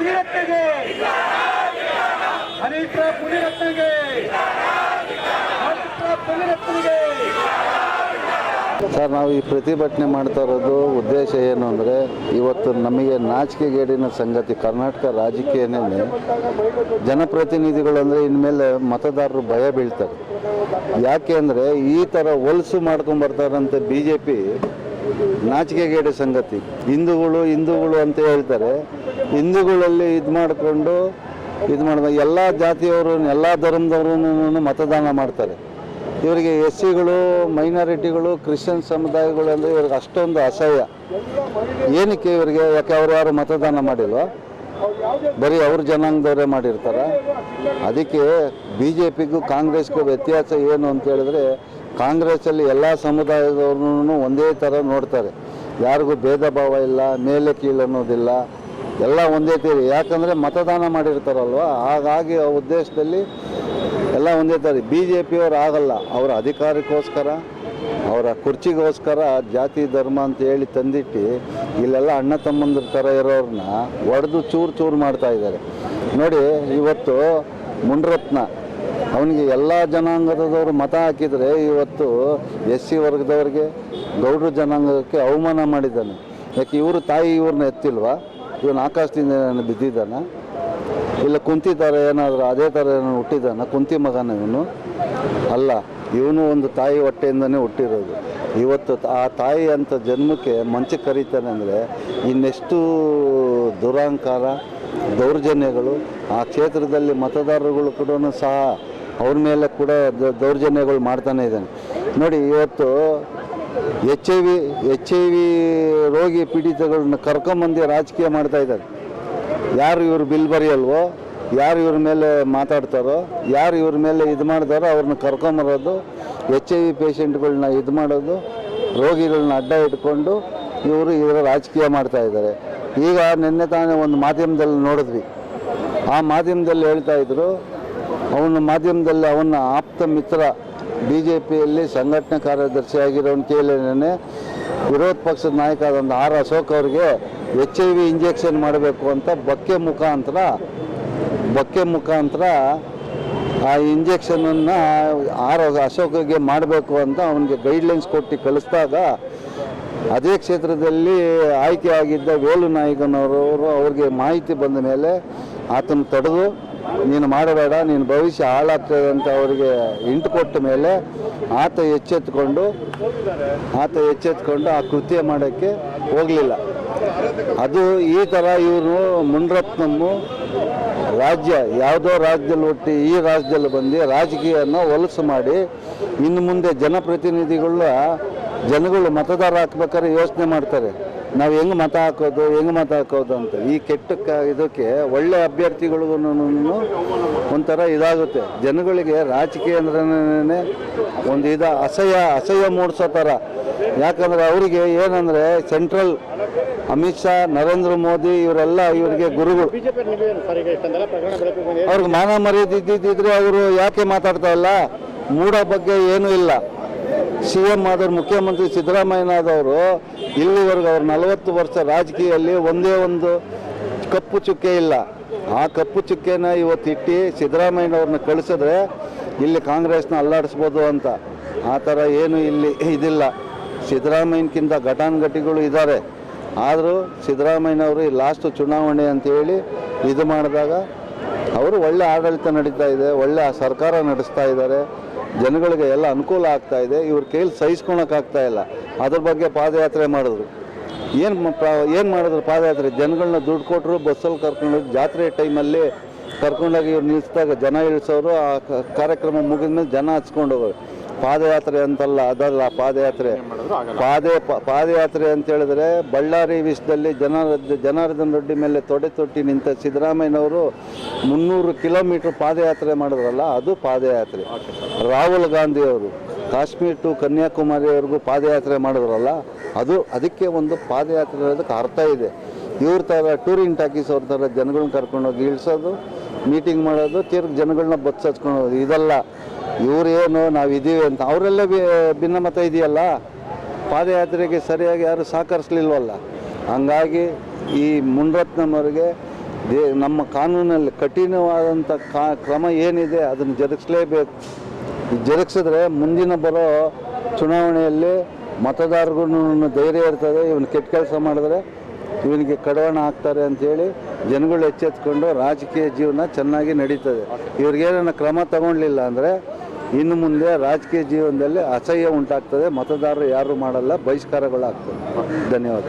ಮುನಿರತ್ನಗೆ trap ಮುನಿರತ್ನಗೆ ಮುನಿರತ್ನಗೆ sir, ನಾವು ಈ ಪ್ರತಿಭಟನೆ ಮಾಡ್ತಾ ಇರೋದು ಉದ್ದೇಶ ಏನು ಅಂದರೆ ಇವತ್ತು ನಮಗೆ ನಾಚಿಕೆಗೇಡಿನ ಸಂಗತಿ ಕರ್ನಾಟಕ ರಾಜಕೀಯನೇ ಜನಪ್ರತಿನಿಧಿಗಳು ಅಂದರೆ ಇನ್ಮೇಲೆ ಮತದಾರರು ಭಯ ಬೀಳ್ತಾರೆ. ಯಾಕೆ ಅಂದರೆ ಈ ಥರ ಹೊಲಸು ಮಾಡ್ಕೊಂಡು ಬರ್ತಾರಂತೆ ಬಿ ಜೆ ಪಿ ನಾಚಿಕೆಗೇಡಿ ಸಂಗತಿ. ಹಿಂದೂಗಳು ಹಿಂದೂಗಳು ಅಂತ ಹೇಳ್ತಾರೆ. ಹಿಂದೂಗಳಲ್ಲಿ ಇದು ಮಾಡಿಕೊಂಡು ಇದು ಮಾಡಿದ ಎಲ್ಲ ಜಾತಿಯವರು, ಎಲ್ಲ ಧರ್ಮದವರು ಮತದಾನ ಮಾಡ್ತಾರೆ. ಇವರಿಗೆ ಎಸ್ ಸಿಗಳು ಮೈನಾರಿಟಿಗಳು, ಕ್ರಿಶ್ಚಿಯನ್ ಸಮುದಾಯಗಳು ಅಂದರೆ ಇವ್ರಿಗೆ ಅಷ್ಟೊಂದು ಅಸಹ್ಯ. ಏನಕ್ಕೆ ಇವರಿಗೆ? ಯಾಕೆ ಅವ್ರು ಯಾರು ಮತದಾನ ಮಾಡಿಲ್ಲ ಬರೀ ಅವ್ರ ಜನಾಂಗದವರೇ ಮಾಡಿರ್ತಾರೆ? ಅದಕ್ಕೆ ಬಿ ಜೆ ಪಿಗೂ ಕಾಂಗ್ರೆಸ್ಗೂ ವ್ಯತ್ಯಾಸ ಏನು ಅಂತ ಹೇಳಿದ್ರೆ, ಕಾಂಗ್ರೆಸ್ಸಲ್ಲಿ ಎಲ್ಲ ಸಮುದಾಯದವ್ರನ್ನೂ ಒಂದೇ ಥರ ನೋಡ್ತಾರೆ. ಯಾರಿಗೂ ಭೇದ ಭಾವ ಇಲ್ಲ, ಮೇಲೆ ಕೀಳು ಅನ್ನೋದಿಲ್ಲ ಎಲ್ಲ ಒಂದೇ ತೀರಿ ಯಾಕಂದರೆ ಮತದಾನ ಮಾಡಿರ್ತಾರಲ್ವ? ಹಾಗಾಗಿ ಆ ಉದ್ದೇಶದಲ್ಲಿ ಎಲ್ಲ ಒಂದೇ ತೀರಿ ಬಿ ಜೆ ಪಿಯವರು ಆಗಲ್ಲ. ಅವರ ಅಧಿಕಾರಕ್ಕೋಸ್ಕರ, ಅವರ ಕುರ್ಚಿಗೋಸ್ಕರ ಜಾತಿ, ಧರ್ಮ ಅಂತ ಹೇಳಿ ತಂದಿಟ್ಟು ಇಲ್ಲೆಲ್ಲ ಅಣ್ಣ ತಮ್ಮಂದ್ರ ಥರ ಇರೋರನ್ನ ಒಡೆದು ಚೂರು ಚೂರು ಮಾಡ್ತಾ ಇದ್ದಾರೆ. ನೋಡಿ, ಇವತ್ತು ಮುನ್ರತ್ನ. ಅವನಿಗೆ ಎಲ್ಲ ಜನಾಂಗದವರು ಮತ ಹಾಕಿದರೆ ಇವತ್ತು ಎಸ್ ಸಿ ವರ್ಗದವ್ರಿಗೆ, ಗೌಡ್ರ ಜನಾಂಗಕ್ಕೆ ಅವಮಾನ ಮಾಡಿದ್ದಾನೆ. ಯಾಕೆ ಇವರು ತಾಯಿ ಇವ್ರನ್ನ ಎತ್ತಿಲ್ವಾ? ಇವನು ಆಕಾಶದಿಂದ ಏನಾದ್ರು ಬಿದ್ದಿದ್ದಾನೆ? ಇಲ್ಲ ಕುಂತಿ ಏನಾದರೂ ಅದೇ ಥರ ಏನೋ ಹುಟ್ಟಿದ್ದಾನೆ? ಕುಂತಿ ಮಗನ ಇವನು? ಅಲ್ಲ, ಇವನು ಒಂದು ತಾಯಿ ಹೊಟ್ಟೆಯಿಂದನೇ ಹುಟ್ಟಿರೋದು. ಇವತ್ತು ಆ ತಾಯಿ ಅಂತ ಜನ್ಮಕ್ಕೆ ಮಂಚ ಕರೀತಾನೆ ಅಂದರೆ ಇನ್ನೆಷ್ಟು ದುರಹಂಕಾರ ದೌರ್ಜನ್ಯಗಳು, ಆ ಕ್ಷೇತ್ರದಲ್ಲಿ ಮತದಾರರುಗಳು ಕೂಡ ಸಹ ಅವ್ರ ಮೇಲೆ ಕೂಡ ದೌರ್ಜನ್ಯಗಳು ಮಾಡ್ತಾನೆ ಇದ್ದಾನೆ. ನೋಡಿ, ಇವತ್ತು H I V H I V ರೋಗಿ ಪೀಡಿತಗಳನ್ನ ಕರ್ಕೊಂಬಂದು ರಾಜಕೀಯ ಮಾಡ್ತಾ ಇದ್ದಾರೆ. ಯಾರು ಇವರು ಬಿಲ್ ಬರೆಯಲ್ವೋ, ಯಾರು ಇವ್ರ ಮೇಲೆ ಮಾತಾಡ್ತಾರೋ, ಯಾರು ಇವ್ರ ಮೇಲೆ ಇದು ಮಾಡ್ತಾರೋ ಅವ್ರನ್ನ ಕರ್ಕೊಂಬರೋದು ಎಚ್ ಐ ವಿ ಪೇಷೆಂಟ್ಗಳನ್ನ ಇದು ಮಾಡೋದು ರೋಗಿಗಳನ್ನ ಅಡ್ಡ ಇಟ್ಕೊಂಡು ಇವರು ಇವರ ರಾಜಕೀಯ ಮಾಡ್ತಾ ಇದ್ದಾರೆ. ಈಗ ನಿನ್ನೆ ತಾನೇ ಒಂದು ಮಾಧ್ಯಮದಲ್ಲಿ ನೋಡಿದ್ವಿ. ಆ ಮಾಧ್ಯಮದಲ್ಲಿ ಹೇಳ್ತಾ ಇದ್ರು, ಅವನ ಮಾಧ್ಯಮದಲ್ಲಿ ಅವನ ಆಪ್ತ ಮಿತ್ರ ಬಿ ಜೆ ಪಿಯಲ್ಲಿ ಸಂಘಟನೆ ಕಾರ್ಯದರ್ಶಿ ಕೇಳಿನೇ ವಿರೋಧ ಪಕ್ಷದ ನಾಯಕ ಆದಂಥ ಆರ್ ಅಶೋಕ್ ಅವರಿಗೆ ಎಚ್ ಐ ವಿ ಇಂಜೆಕ್ಷನ್ ಮಾಡಬೇಕು ಅಂತ ಬಕ್ಕೆ ಮುಖಾಂತರ ಬಕ್ಕೆ ಮುಖಾಂತರ ಆ ಇಂಜೆಕ್ಷನನ್ನು ಆರ್ ಅಶೋಕ್ಗೆ ಮಾಡಬೇಕು ಅಂತ ಅವನಿಗೆ ಗೈಡ್ಲೈನ್ಸ್ ಕೊಟ್ಟು ಕಳಿಸಿದಾಗ ಅದೇ ಕ್ಷೇತ್ರದಲ್ಲಿ ಆಯ್ಕೆ ಆಗಿದ್ದ ವೇಲು ನಾಯಕನವರು ಅವರಿಗೆ ಮಾಹಿತಿ ಬಂದ ಮೇಲೆ ಆತನ ತಡೆದು ನೀನು ಮಾಡಬೇಡ, ನೀನು ಭವಿಷ್ಯ ಹಾಳಾಗ್ತದೆ ಅಂತ ಅವರಿಗೆ ಇಂಟು ಕೊಟ್ಟ ಮೇಲೆ ಆತ ಎಚ್ಚೆತ್ಕೊಂಡು ಆತ ಎಚ್ಚೆತ್ಕೊಂಡು ಆ ಕೃತ್ಯ ಮಾಡೋಕ್ಕೆ ಹೋಗಲಿಲ್ಲ. ಅದು ಈ ಥರ ಇವರು ಮುನ್ರತ್ನಮ್ಮು ರಾಜ್ಯ, ಯಾವುದೋ ರಾಜ್ಯದಲ್ಲಿ ಹುಟ್ಟಿ ಈ ರಾಜ್ಯದಲ್ಲಿ ಬಂದು ರಾಜಕೀಯನ ಹೊಲಸು ಮಾಡಿ, ಇನ್ನು ಮುಂದೆ ಜನಪ್ರತಿನಿಧಿಗಳ ಜನಗಳು ಮತದಾರ ಹಾಕ್ಬೇಕಾದ್ರೆ ಯೋಚನೆ ಮಾಡ್ತಾರೆ. ನಾವು ಹೆಂಗೆ ಮತ ಹಾಕೋದು, ಹೆಂಗೆ ಮತ ಹಾಕೋದು ಅಂತ. ಈ ಕೆಟ್ಟ ಇದಕ್ಕೆ ಒಳ್ಳೆ ಅಭ್ಯರ್ಥಿಗಳಿಗೂ ಒಂಥರ ಇದಾಗುತ್ತೆ. ಜನಗಳಿಗೆ ರಾಜಕೀಯ ಅಂದ್ರೇ ಒಂದು ಇದ ಅಸಹ್ಯ ಅಸಹ್ಯ ಮೂಡಿಸೋ ಥರ. ಯಾಕಂದರೆ ಅವರಿಗೆ ಏನಂದರೆ ಸೆಂಟ್ರಲ್ ಅಮಿತ್ ಶಾ, ನರೇಂದ್ರ ಮೋದಿ ಇವರೆಲ್ಲ ಇವರಿಗೆ ಗುರುಗಳು. ಅವ್ರಿಗೆ ಮಾನ ಮರ್ಯಾದೆ ಇದ್ದಿದ್ದಿದ್ರೆ ಅವರು ಯಾಕೆ ಮಾತಾಡ್ತಾ ಇಲ್ಲ? ಮೂಡ ಬಗ್ಗೆ ಏನೂ ಇಲ್ಲ. ಸಿ ಎಂ ಮುಖ್ಯಮಂತ್ರಿ ಸಿದ್ದರಾಮಯ್ಯನಾದವರು ಇಲ್ಲಿವರೆಗೂ ಅವ್ರು ನಲವತ್ತು ವರ್ಷ ರಾಜಕೀಯದಲ್ಲಿ ಒಂದೇ ಒಂದು ಕಪ್ಪು ಚುಕ್ಕೆ ಇಲ್ಲ. ಆ ಕಪ್ಪು ಚುಕ್ಕೆನ ಇವತ್ತಿಟ್ಟು ಸಿದ್ದರಾಮಯ್ಯನವ್ರನ್ನ ಕಳಿಸಿದ್ರೆ ಇಲ್ಲಿ ಕಾಂಗ್ರೆಸ್ನ ಅಲ್ಲಾಡಿಸ್ಬೋದು ಅಂತ. ಆ ಥರ ಏನು ಇಲ್ಲಿ ಇದಿಲ್ಲ. ಸಿದ್ದರಾಮಯ್ಯನಕ್ಕಿಂತ ಘಟಾನುಘಟಿಗಳು ಇದ್ದಾರೆ. ಆದರೂ ಸಿದ್ದರಾಮಯ್ಯನವರು ಈ ಲಾಸ್ಟ್ ಚುನಾವಣೆ ಅಂತೇಳಿ ಇದು ಮಾಡಿದಾಗ ಅವರು ಒಳ್ಳೆ ಆಡಳಿತ ನಡೀತಾ ಇದೆ, ಒಳ್ಳೆ ಸರ್ಕಾರ ನಡೆಸ್ತಾ ಇದ್ದಾರೆ. ಜನಗಳಿಗೆ ಎಲ್ಲ ಅನುಕೂಲ ಆಗ್ತಾ ಇದೆ. ಇವ್ರ ಕೈಲಿ ಸಹಿಸ್ಕೊಳಕ್ಕಾಗ್ತಾ ಇಲ್ಲ. ಅದ್ರ ಬಗ್ಗೆ ಪಾದಯಾತ್ರೆ ಮಾಡಿದ್ರು. ಏನು ಏನು ಮಾಡಿದ್ರು ಪಾದಯಾತ್ರೆ? ಜನಗಳನ್ನ ದುಡ್ಡು ಕೊಟ್ಟರು ಬಸ್ಸಲ್ಲಿ ಕರ್ಕೊಂಡು ಜಾತ್ರೆ ಟೈಮಲ್ಲಿ ಕರ್ಕೊಂಡೋಗಿ ಇವ್ರು ನಿಲ್ಸಿದಾಗ ಜನ ಇಳಿಸೋರು ಆ ಕಾರ್ಯಕ್ರಮ ಮುಗಿದ್ಮೇಲೆ ಜನ ಹಚ್ಕೊಂಡು ಹೋಗೋರು. ಪಾದಯಾತ್ರೆ ಅಂತಲ್ಲ, ಅದಲ್ಲ, ಪಾದಯಾತ್ರೆ. ಪಾದೆ ಪಾದಯಾತ್ರೆ ಅಂತ ಹೇಳಿದ್ರೆ ಬಳ್ಳಾರಿ ವಿಷಯದಲ್ಲಿ ಜನರ, ಜನಾರ್ದನ್ ರೆಡ್ಡಿ ಮೇಲೆ ತೊಡೆ ತೊಟ್ಟಿ ನಿಂತ ಸಿದ್ದರಾಮಯ್ಯನವರು ಮುನ್ನೂರು ಕಿಲೋಮೀಟರ್ ಪಾದಯಾತ್ರೆ ಮಾಡಿದ್ರಲ್ಲ, ಅದು ಪಾದಯಾತ್ರೆ. ರಾಹುಲ್ ಗಾಂಧಿ ಅವರು ಕಾಶ್ಮೀರ್ ಟು ಕನ್ಯಾಕುಮಾರಿವರೆಗೂ ಪಾದಯಾತ್ರೆ ಮಾಡಿದ್ರಲ್ಲ, ಅದು ಅದಕ್ಕೆ ಒಂದು ಪಾದಯಾತ್ರೆ ಅನ್ನೋದಕ್ಕೆ ಅರ್ಥ ಇದೆ. ಇವ್ರ ಥರ ಟೂರಿಂಗ್ ಟಾಕೀಸ್ ಅವ್ರ ಥರ ಜನಗಳನ್ನ ಕರ್ಕೊಂಡೋಗಿ ಇಳಿಸೋದು, ಮೀಟಿಂಗ್ ಮಾಡೋದು, ತಿರ್ಗಿ ಜನಗಳನ್ನ ಬಸ್ ಇದಲ್ಲ. ಇವ್ರೇನು ನಾವು ಇದ್ದೀವಿ ಅಂತ. ಅವರೆಲ್ಲ ಭಿನ್ನಮತ ಇದೆಯಲ್ಲ? ಪಾದಯಾತ್ರೆಗೆ ಸರಿಯಾಗಿ ಯಾರು ಸಹಕರಿಸ್ಲಿಲ್ವಲ್ಲ? ಹಂಗಾಗಿ ಈ ಮುನ್ರತ್ನವರಿಗೆ ದೇ ನಮ್ಮ ಕಾನೂನಲ್ಲಿ ಕಠಿಣವಾದಂಥ ಕಾ ಕ್ರಮ ಏನಿದೆ ಅದನ್ನು ಜರುಗಿಸಲೇಬೇಕು. ಜರುಗಿಸಿದ್ರೆ ಮುಂದಿನ ಬರೋ ಚುನಾವಣೆಯಲ್ಲಿ ಮತದಾರರಿಗೂ ಧೈರ್ಯ ಇರ್ತದೆ. ಇವನು ಕೆಟ್ಟ ಕೆಲಸ ಮಾಡಿದ್ರೆ ಇವನಿಗೆ ಕಡವಣ ಹಾಕ್ತಾರೆ ಅಂಥೇಳಿ ಜನಗಳು ಎಚ್ಚೆತ್ಕೊಂಡು ರಾಜಕೀಯ ಜೀವನ ಚೆನ್ನಾಗಿ ನಡೀತದೆ. ಇವ್ರಿಗೇನ ಕ್ರಮ ತಗೊಳ್ಲಿಲ್ಲ ಅಂದರೆ ಇನ್ನು ಮುಂದೆ ರಾಜಕೀಯ ಜೀವನದಲ್ಲಿ ಅಸಹ್ಯ ಉಂಟಾಗ್ತದೆ ಮತದಾರರು ಯಾರು ಮಾಡಲ್ಲ ಬಹಿಷ್ಕಾರಗಳಾಗ್ತದೆ. ಧನ್ಯವಾದ.